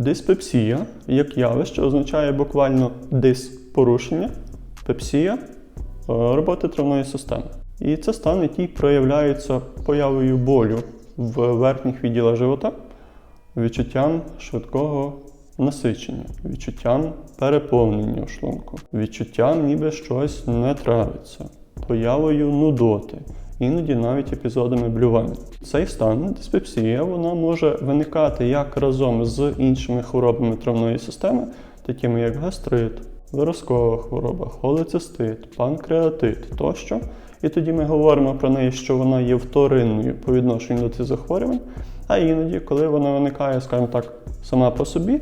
Диспепсія як явище означає буквально дис порушення, пепсія е, роботи травної системи. І це стан, який проявляється появою болю в верхніх відділах живота, відчуттям швидкого насичення, відчуттям переповнення в шлунку, відчуттям, ніби щось не травиться, появою нудоти, іноді навіть епізодами блювання. Цей стан, диспепсія, вона може виникати як разом з іншими хворобами травної системи, такими як гастрит, виразкова хвороба, холецистит, панкреатит тощо. І тоді ми говоримо про неї, що вона є вторинною по відношенню до цих захворювань. А іноді, коли вона виникає, скажімо так, сама по собі,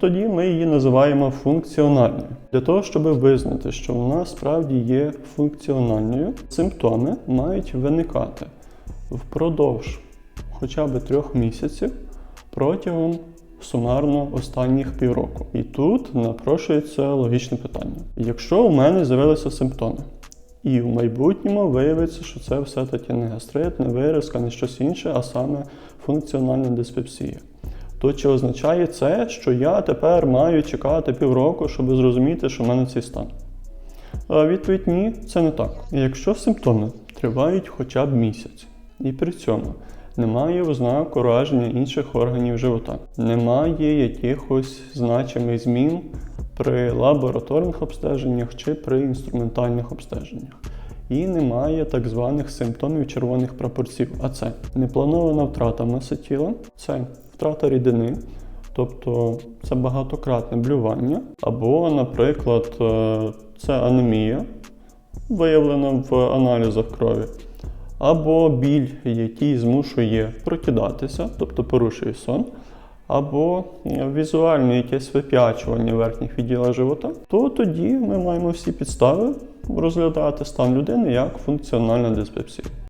тоді ми її називаємо функціональною. Для того, щоб визнати, що вона справді є функціональною, симптоми мають виникати впродовж хоча б трьох місяців протягом сумарно останніх півроку. І тут напрошується логічне питання: якщо у мене з'явилися симптоми, і в майбутньому виявиться, що це все-таки не гастрит, не виразка, не щось інше, а саме функціональна диспепсія. То чи означає це, що я тепер маю чекати півроку, щоб зрозуміти, що в мене цей стан? Відповідь ні, це не так. Якщо симптоми тривають хоча б місяць, і при цьому немає ознак ураження інших органів живота, немає якихось значимих змін при лабораторних обстеженнях чи при інструментальних обстеженнях. І немає так званих симптомів червоних прапорців. А це непланована втрата маси тіла, це втрата рідини, тобто це багатократне блювання, або, наприклад, е, це анемія, виявлена в аналізах крові, або біль, який змушує прокидатися, тобто порушує сон, або е, візуальне якесь вип'ячування верхніх відділів живота, то тоді ми маємо всі підстави розглядати стан людини як функціональна диспепсія.